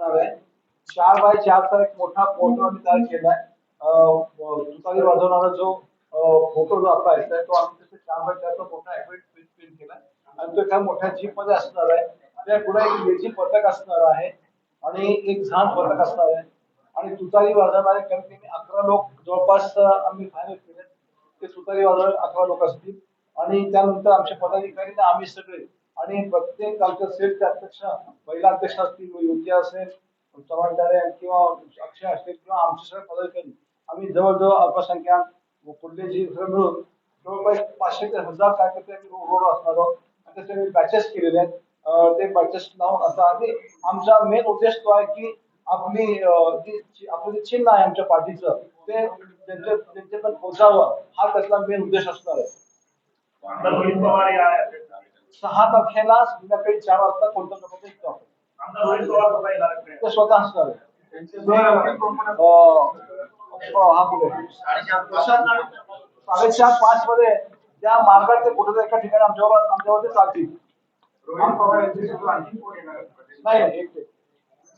असणार आहे. चार बाय चारचा एक मोठा फोटो आम्ही तयार केलाय. आहे तुतारी वाजवणारा जो फोटो जो आपला आहे तो आम्ही तिथे चार बाय चारचा मोठा ऍक्युरेट प्रिंट केलाय. आणि तो एका मोठ्या जीपमध्ये असणार आहे. त्या पुढे एक लेझी पथक असणार आहे. आणि एक झाड पथक असणार आहे. आणि तुतारी वाजवणारे कमीत कमी अकरा लोक जवळपास आम्ही फायनल केले ते सुतारी वाजवणारे अकरा लोक असतील. आणि त्यानंतर आमचे पदाधिकारी आम्ही सगळे आणि प्रत्येक आमच्या सेटचे अध्यक्ष महिला अध्यक्ष असतील योग्य असेल चव्हाणदारे किंवा अक्षय असतील किंवा आमचे सगळे पदाधिकारी आम्ही जवळजवळ अल्पसंख्याक व कुठले मिळून जवळपास पाचशे ते हजार कार्यकर्ते रोड असणार आहोत. आणि त्याचे आम्ही बॅचेस केलेले आहेत. ते बॅचेस लावून आता आणि आमचा मेन उद्देश तो आहे की आपली जी आपलं जे चिन्ह आहे आमच्या पार्टीचं ते त्यांचे त्यांच्यापर्यंत पोहोचावं हा त्यातला मेन उद्देश असणार आहे. सहा तारखेला संध्याकाळी चार वाजता कोणत्या प्रकारचे स्वतः. ते असणार अं, अं, हा. पुढे साडेचार पाच मध्ये त्या मार्गाचे कुठे एका ठिकाणी आमच्यावर आमच्यावरती चालतील? नाही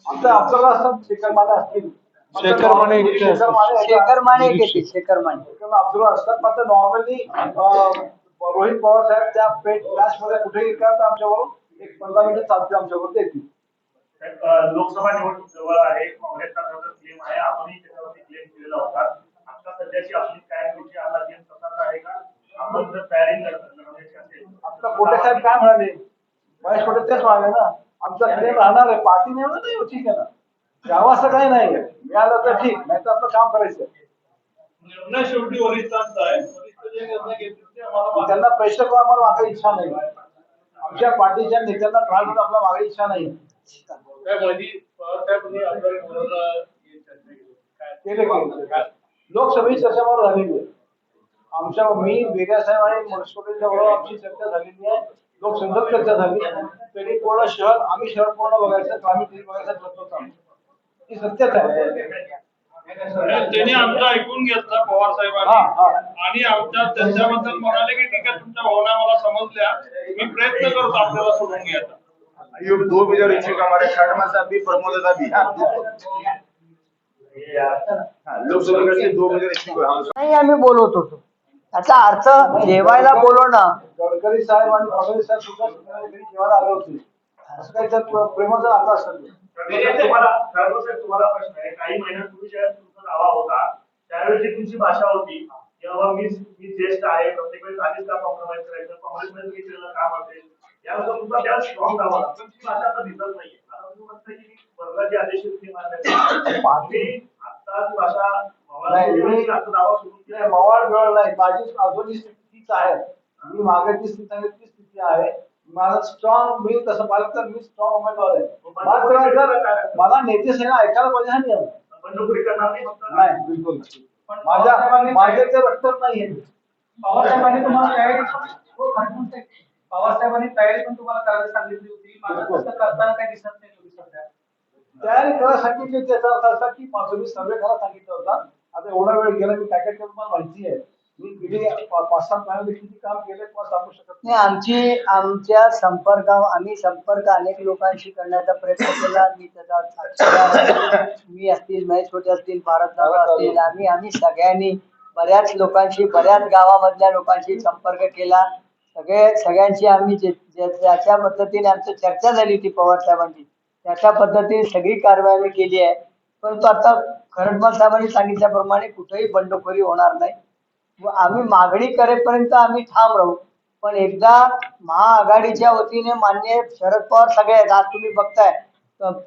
आमच्या आमच्याकडे असतात शेखर माने असतील. शेखर माने शेखर. माने शेखर माने शेखर माने असतात मात्र नॉर्मली रोहित पवार साहेब त्या पेट क्लासमध्ये कुठेही येतात तर आमच्यावरून? एक पंधरा मिनिटं चालते आमच्यावर येतील. लोकसभा निवडणूक जवळ आहे. काँग्रेसचा क्लेम आहे. आपणही त्याच्यावरती क्लेम केलेला होता. आता सध्याची आपली काय तुमची आपला गेम तसाच आहे का? आपण जर तयारी असेल. कोटे साहेब काय म्हणाले? महेश कोटे तेच म्हणाले ना. आमचा क्लेम राहणार आहे. पार्टी निवडून नाही हो, ठीक आहे ना. असं काही नाही मिळालं तर ठीक. नाही तर आपलं काम करायचं निर्णय शेवटी वरिष्ठांचा आहे. त्यांना पैसे करून आम्हाला मागायची इच्छा नाही. आमच्या पार्टीच्या नेत्यांना त्रास आपल्याला मागायची इच्छा नाही. ही चर्चा लोकसभेची चर्चावर झालेली आहे. आमच्या मी बेगा साहेब आणि मनसोटेच्या बरोबर आमची चर्चा झालेली आहे. लोकसंदर्भ चर्चा झाली. तरी पूर्ण शहर आम्ही शहर पूर्ण बघायचं तरी बघायचं ठरत होतं ही सत्यच आहे. त्यांनी आमचं ऐकून घेतलं पवार साहेबांनी. हा. आणि आमच्या त्यांच्याबद्दल म्हणाले की ठीक आहे तुमच्या भावना मला समजल्या. मी प्रयत्न करतो आपल्याला सोडून घ्यायचा. आयुब दो हजार इच्छुक हमारे खड़मा साहब भी प्रमोद साहब? भी हाँ, हाँ, लोकसभा के दो हजार इच्छुक हैं हम नाही आम्ही बोलवत होतो. त्याचा अर्थ जेवायला बोलवणं. गडकरी साहेब आणि फडणवीस साहेब सुद्धा जेवायला आले होते. असं काही त्यात प्रेमाचा नाता असतं तुम्हाला प्रश्न आहे. काही महिन्यांपूर्वी ज्या तुमचा दावा होता त्यावेळी तुमची भाषा होती की बाबा मी मी ज्येष्ठ आहे प्रत्येक वेळेस आधीच का कॉम्प्रोमाइज करायचं काँग्रेसमध्ये तुम्ही केलेलं काम असेल तुमचा त्याला स्ट्रॉंग दावा पण ती भाषा आता दिसत नाहीये. आता तुम्ही म्हणताय की वर्गाची आदेश तुम्ही आता ती भाषा आता दावा सुरू केला. मवाळ वेळ नाही. माझी अजूनही स्थिती तीच आहे मी मागे स्थिती आहे ती स्थिती आहे. माझा स्ट्रॉंग मी तसं तर मी स्ट्रॉंग उमेदवार आहे. मात्र जर मला नेते सगळं ऐकायला पाहिजे हा नियम. बंडखोरी करणार नाही बिलकुल. माझ्या माझे ते रक्तच नाहीये पवारसाहेबांनी तुम्हाला तयारी हो, हरकत नाही. पवारसाहेबांनी तयारी पण तुम्हाला करायला सांगितली होती. बिलकुल. तसं करताना काही दिसत नाही तुम्ही सध्या. तयारी करायला सांगितली त्याचा अर्थ असा की माझं मी सर्वे करायला सांगितलं होता. आता एवढा वेळ गेला मी काय काय मला माहिती आहे. पाच सात महिन्यामध्ये किती काम केले मला सांगू शकत नाही आमची आमच्या संपर्क आम्ही संपर्क अनेक लोकांशी करण्याचा प्रयत्न केला. मी त्याचा. मी असतील महेश छोटे असतील भारत दादा असतील आम्ही आम्ही सगळ्यांनी बऱ्याच लोकांशी बऱ्याच गावामधल्या लोकांशी संपर्क केला. सगळे सगळ्यांशी आम्ही ज्याच्या पद्धतीने आमची चर्चा झाली होती पवार साहेबांची त्याच्या पद्धतीने सगळी कारवाई आम्ही केली आहे. परंतु आता खरडमल साहेबांनी सांगितल्याप्रमाणे कुठेही बंडखोरी होणार नाही. आम्ही मागणी करेपर्यंत आम्ही ठाम राहू. पण एकदा महाआघाडीच्या वतीने मान्य शरद पवार सगळे आहेत आज तुम्ही बघताय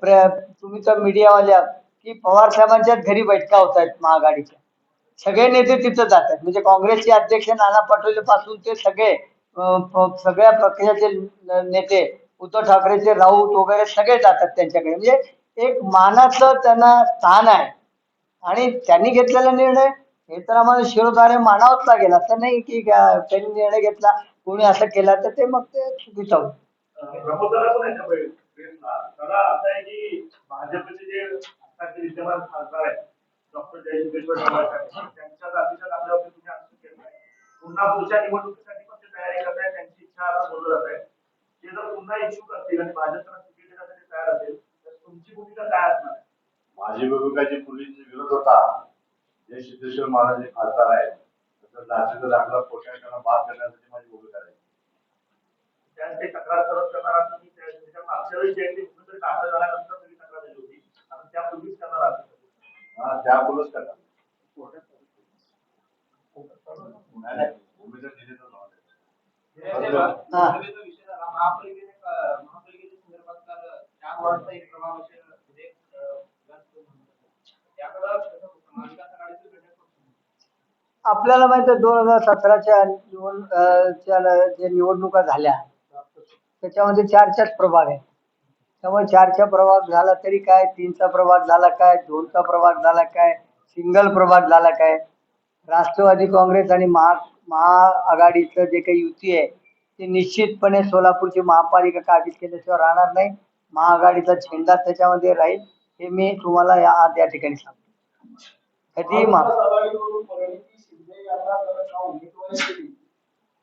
प्र- तुम्ही तर मीडियावाल्या की पवार साहेबांच्याच घरी बैठका होत आहेत महाआघाडीच्या. सगळे नेते तिथं जातात म्हणजे काँग्रेसचे अध्यक्ष नाना पटोले पासून ते सगळे सगळ्या पक्षाचे नेते उद्धव ठाकरेचे राऊत वगैरे सगळे जातात त्यांच्याकडे. म्हणजे एक मानाचं त्यांना स्थान आहे. आणि त्यांनी घेतलेला निर्णय हे तर आम्हाला शिरोधारे मानावंच लागेल. असं नाही की त्यांनी निर्णय घेतला कोणी असं केला तर ते मग ते चुकीचं प्रमोदाला पण आहे दादा असं आहे की भाजपचे जे आताचे विद्यमान खासदार आहेत डॉक्टर त्यांच्या जातीच्या दाखल्यावरती तुम्ही असं केलं पुन्हा पुढच्या निवडणुकीसाठी पण ते तयारी करताय त्यांची इच्छा आता जात आहे ते जर पुन्हा इच्छुक असतील आणि भाजप त्यांना तिकीट देण्यासाठी तयार असेल तर तुमची भूमिका काय असणार? आहे? माझी भूमिका जी पूर्वीचा विरोध होता जे सिद्धेश्वर महाराज हे। खासदार आहेत तर जातीचा दाखला पोषणाला बाद करण्यासाठी माझी भूमिका आहे त्यात ते तक्रार करत करणार आहात तुम्ही त्याच्या मागच्या वेळी जे ते कुठेतरी दाखल झाल्यानंतर तुम्ही तक्रार दिली होती आता त्यापूर्वीच करणार आहात हा त्यामुळेच करणार नाही, नाही, भूमिका दिली तर महापालिकेने महापालिकेच्या संदर्भात काल चार वाजता एक प्रभावाचे विधेयक आपल्याला माहिती आहे दोन हजार सतराच्या निवड अं, च्या ज्या निवडणुका झाल्या त्याच्यामध्ये चारच्याच प्रभाग आहे त्यामुळे चारचा प्रभाग झाला तरी काय तीनचा प्रभाग झाला काय दोनचा प्रभाग झाला काय सिंगल प्रभाग झाला काय? राष्ट्रवादी काँग्रेस आणि महा महाआघाडीचं जे काही युती आहे ते निश्चितपणे सोलापूरची महापालिका काबीज केल्याशिवाय राहणार नाही. महाआघाडीचा झेंडा त्याच्यामध्ये राहील हे मी तुम्हाला या आज या ठिकाणी सांगतो. कधीही मा यांना जर का उमेदवारी दिली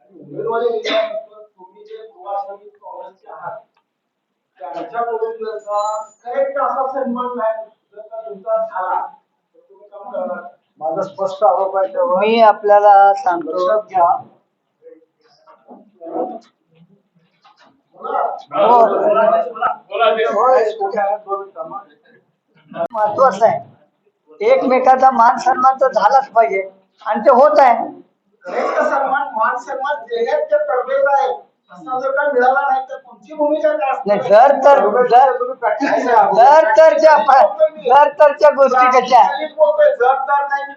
आणि उमेदवारी दिल्यानंतर तुम्ही जे गोवा समिती काँग्रेसचे आहात त्यांच्याकडून जर का करेक्ट असा सन्मान नाही जर का तुमचा झाला तर तुम्ही काम करणार माझा स्पष्ट आरोप आहे त्यावर मी आपल्याला सांगतो. लक्षात घ्या. महत्वाचं आहे. एकमेकाचा मान सन्मान तर झालाच पाहिजे. आणि ते होत आहे. सन्मान मान सन्मान देण्यात जे तरबेज आहे. असा जर का मिळाला नाही तर तुमची भूमिका काय जर तर- जर-. जर तरच्या गोष्टी कशा? जर तर नाही मी.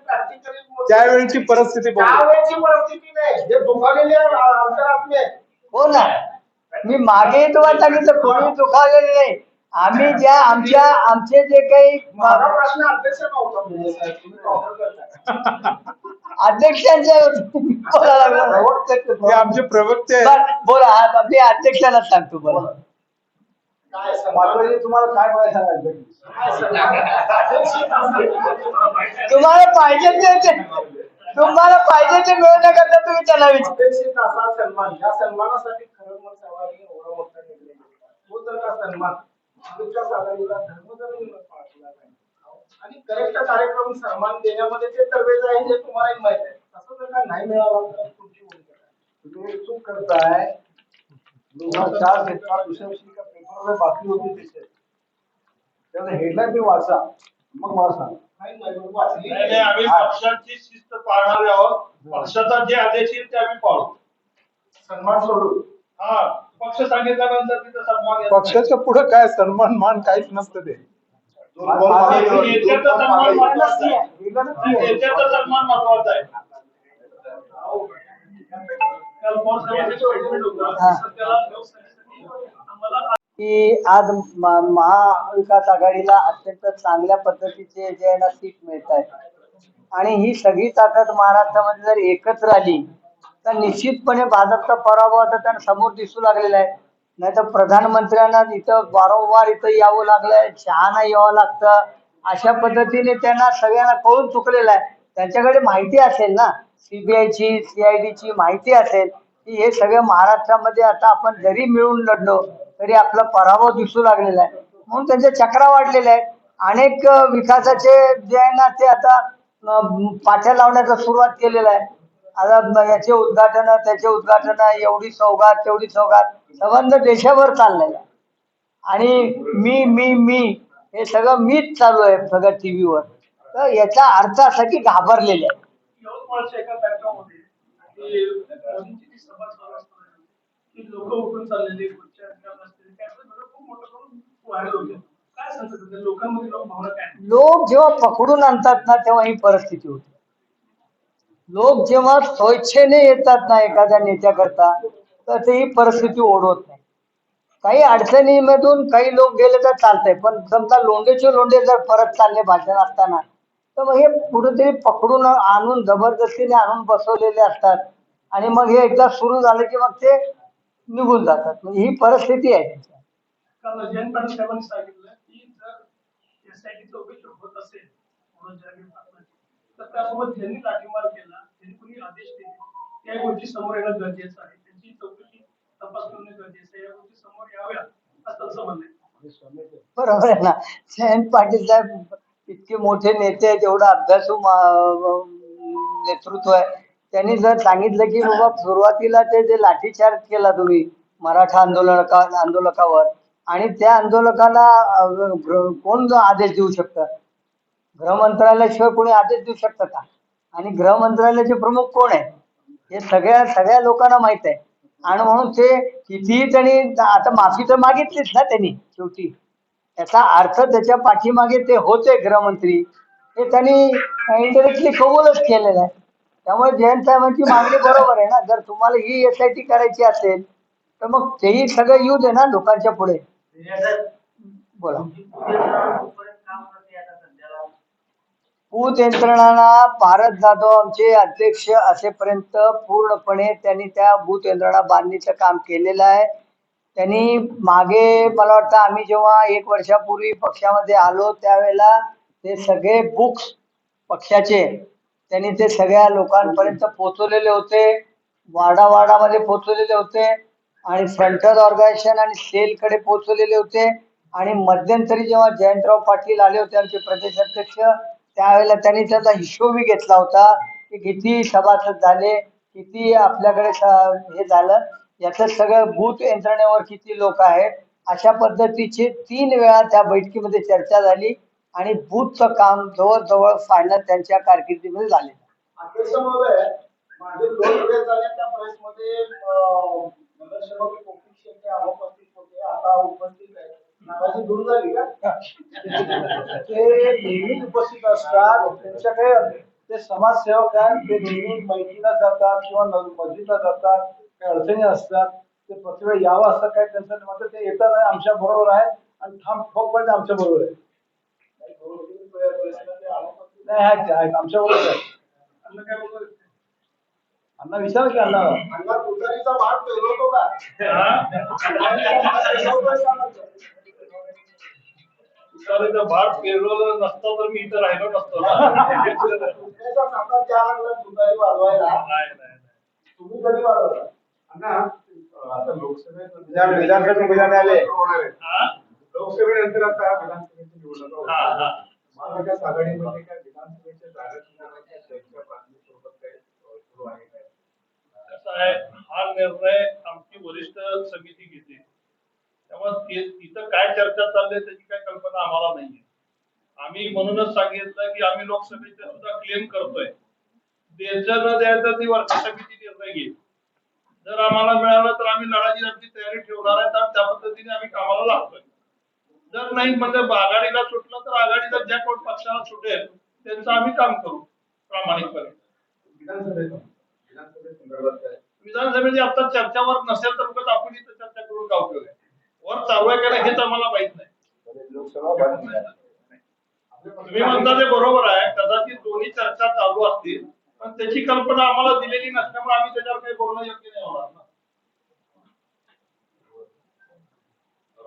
त्यावेळची परिस्थिती. त्यावेळची परिस्थिती नाही. जे दुखावलेले अंतरात्मे. हो ना. मी मागे तुम्हाला सांगितलं कोणी दुखावलेलं नाही. आम्ही ज्या आमच्या आमचे जे काही माझा प्रश्न अध्यक्ष नव्हता म्हणजे साहेब, तुम्ही counter करताय. अध्यक्षांच्या लागलो. हे आमचे प्रवक्ते आहेत. बरं, बोला आ- मी अध्यक्षाला सांगतो बोला. काय? तुम्हाला काय सांगायचं? अध्यक्ष? तुम्हाला पाहिजे ते ते- तुम्हाला पाहिजे ते मिळवण्याकरता तुम्ही त्याला विचार. अपेक्षित असा सन्मान? या सन्मानासाठी खरं मग सर्वांनी एवढा मोठा निर्णय घेतला. तो जर का सन्मान? आघाडीला पाळला नाही आणि करेक्ट कार्यक्रम सन्मान देण्यामध्ये जे तरवेज आहे हे तुम्हालाही माहीत आहे. तसं जर का नाही मिळालं तर तुमची भूमिका? तुम्ही एक चूक करताय. चार घेतला दुसऱ्या दिवशी का पेपरवर बातमी होती तिथे त्यामुळे हेडलाईन मी वाचा. मग नाही, आम्ही पक्षाची शिस्त पाळणारे आहोत. पक्षाचा जे आदेश येईल ते आम्ही पाळू. सन्मान सोडून हा. पक्ष सांगितल्यानंतर तिथं सन्मान. पक्षाच्या पुढे काय सन्मान मान काहीच नसतं ते. सन्मान महत्त्वाचा आहे. सन्मान महत्त्वाचा आहे. काल आम्हाला की आज महाविकास आघाडीला अत्यंत चांगल्या पद्धतीचे जे आहे ना सीट मिळत आहे आणि ही सगळी ताकद महाराष्ट्रामध्ये जर एकत्र आली तर निश्चितपणे भाजपचा पराभव आता त्यांना समोर दिसू लागलेला आहे. नाही तर प्रधानमंत्र्यांना इथं वारंवार इथं यावं लागलंय शहाणा यावं लागतं. अशा पद्धतीने त्यांना सगळ्यांना कळून चुकलेलं आहे. त्यांच्याकडे माहिती असेल ना सीबीआयची सीआयडीची माहिती असेल की हे सगळं महाराष्ट्रामध्ये आता आपण जरी मिळून लढलो तरी आपला पराभव दिसू लागलेला आहे. म्हणून त्यांच्या चक्रा वाढलेल्या आहेत. अनेक विकासाचे जे आहे ना ते आता पाठ्या लावण्याचा सुरुवात केलेला आहे. आता याचे उद्घाटन त्याचे उद्घाटन एवढी सौगात तेवढी सौगात. संबंध देशावर चाललेला. आणि मी मी मी हे सगळं मीच चालू आहे सगळं टीव्हीवर. तर याचा अर्थ असा की घाबरलेले आहे. लोक जेव्हा पकडून आणतात ना तेव्हा ही परिस्थिती होती. लोक जेव्हा स्वेच्छेने येतात ना एखाद्या नेत्याकरता तर ते ही परिस्थिती ओढवत नाही. काही अडचणीमधून काही लोक गेले तर चालतंय पण समजा लोंढेचे लोंढे जर परत चालले भाषण असताना तर मग हे कुठेतरी पकडून आणून जबरदस्तीने आणून बसवलेले असतात. आणि मग हे एकदा सुरू झालं की मग ते निघून जातात. म्हणजे ही परिस्थिती आहे त्यांची. तर त्यासोबत ज्यांनी लाठीमार केला त्यांनी कोणी आदेश दिले त्या गोष्टी समोर येणं गरजेचं आहे. त्यांची चौकशी तपास करणं गरजेचं आहे. या गोष्टी समोर याव्या असं त्यांचं म्हणणं बरोबर आहे ना? जयंत पाटील साहेब इतके मोठे नेते आहेत एवढा अभ्यासू नेतृत्व आहे. त्यांनी जर सांगितलं की बाबा सुरुवातीला ते जे लाठीचार्ज केला तुम्ही मराठा आंदोलका आंदोलकावर आणि त्या आंदोलकाला कोण आदेश देऊ शकतं? गृहमंत्रालयाशिवाय कोणी आदेश देऊ शकतं का? आणि गृहमंत्रालयाचे प्रमुख कोण आहे हे सगळ्या सगळ्या लोकांना माहीत आहे. आणि म्हणून ते कितीही त्यांनी आता माफी तर मागितलीच ना त्यांनी शेवटी. त्याचा अर्थ त्याच्या पाठीमागे ते होते गृहमंत्री. हे त्यांनी इंडिरेक्टली कबूलच केलेलं आहे. त्यामुळे जयंत साहेबांची मागणी बरोबर आहे ना? जर तुम्हाला ही एस आय टी करायची असेल तर मग तेही सगळं येऊ दे ना लोकांच्या पुढे? बोला. भूत यंत्रणांना भारत जाधव आमचे अध्यक्ष असेपर्यंत पूर्णपणे त्यांनी त्या भूत यंत्रणा बांधणीचं काम केलेलं आहे. त्यांनी मागे मला वाटतं आम्ही जेव्हा एक वर्षापूर्वी पक्षामध्ये आलो त्यावेळेला ते सगळे बुक्स पक्षाचे त्यांनी ते सगळ्या लोकांपर्यंत पोचवलेले होते. वाडावाडामध्ये पोचवलेले होते आणि फ्रंटल ऑर्गनायझेशन आणि सेलकडे पोचवलेले होते. आणि मध्यंतरी जेव्हा जयंतराव पाटील आले होते आमचे प्रदेश अध्यक्ष त्यावेळेला त्यांनी त्याचा हिशोबही घेतला होता की किती सभासद झाले किती आपल्याकडे हे झालं याचं सगळं बूथ यंत्रणेवर किती लोक आहेत अशा पद्धतीची तीन वेळा त्या बैठकीमध्ये चर्चा झाली आणि बूथचं काम जवळजवळ फायनल त्यांच्या कारकिर्दीमध्ये झाले. होते. आता उपस्थित आहे नावाची दूर झाली का? ते नेहमी उपस्थित असतात. त्यांच्याकडे ते समाजसेवक आहेत. ते नेहमी मैत्रीला जातात किंवा मस्जिदला जातात. काही अडचणी असतात. ते प्रत्येक यावं असं काय त्यांचं मात्र ते येतात आमच्या बरोबर आहे आणि ठाम ठोकपणे आमच्या बरोबर आहे नाही आहेत आहेत. आमच्या बरोबर आहे? अण्णा विचार की अण्णा. अण्णा तुतारीचा भाग पेरवतो का? तुषारीचा भार पेरवलं नसतं तर मी इथं राहिलो नसतो. तुम्ही कधी विधान- विधानसभेत निवडून आले. हा? लोकसभेनंतर आता विधानसभेची निवडणूक. महाविकास आघाडीमध्ये काय विधानसभेच्या जागा चर्चा काय सुरू आहे काय? कसं आहे? हा निर्णय आमची वरिष्ठ समिती घेते त्यामुळे तिथं काय चर्चा चालली त्याची काय कल्पना आम्हाला नाहीये. आम्ही म्हणूनच सांगितलं की आम्ही लोकसभेचे सुद्धा क्लेम करतोय. द्यायचं न द्यायचं ती वरची समिती निर्णय घेईल. जर आम्हाला मिळालं तर आम्ही लढाची आमची तयारी ठेवणार आहे तर त्या पद्धतीने आम्ही कामाला लागतोय. जर नाही म्हणजे आघाडीला सुटलं तर आघाडीला ज्या कोण पक्षाला सुटेल त्यांचं आम्ही काम करू प्रामाणिकपणे. विधानसभेची आता चर्चावर नसेल तर आपण इथं चर्चा करून आहे वर चालू आहे का हेच आम्हाला माहीत नाही. तुम्ही म्हणता ते बरोबर आहे कदाचित दोन्ही चर्चा चालू असतील पण त्याची कल्पना आम्हाला दिलेली नसल्यामुळे आम्ही त्याच्यावर काही बोलणं योग्य नाही होणार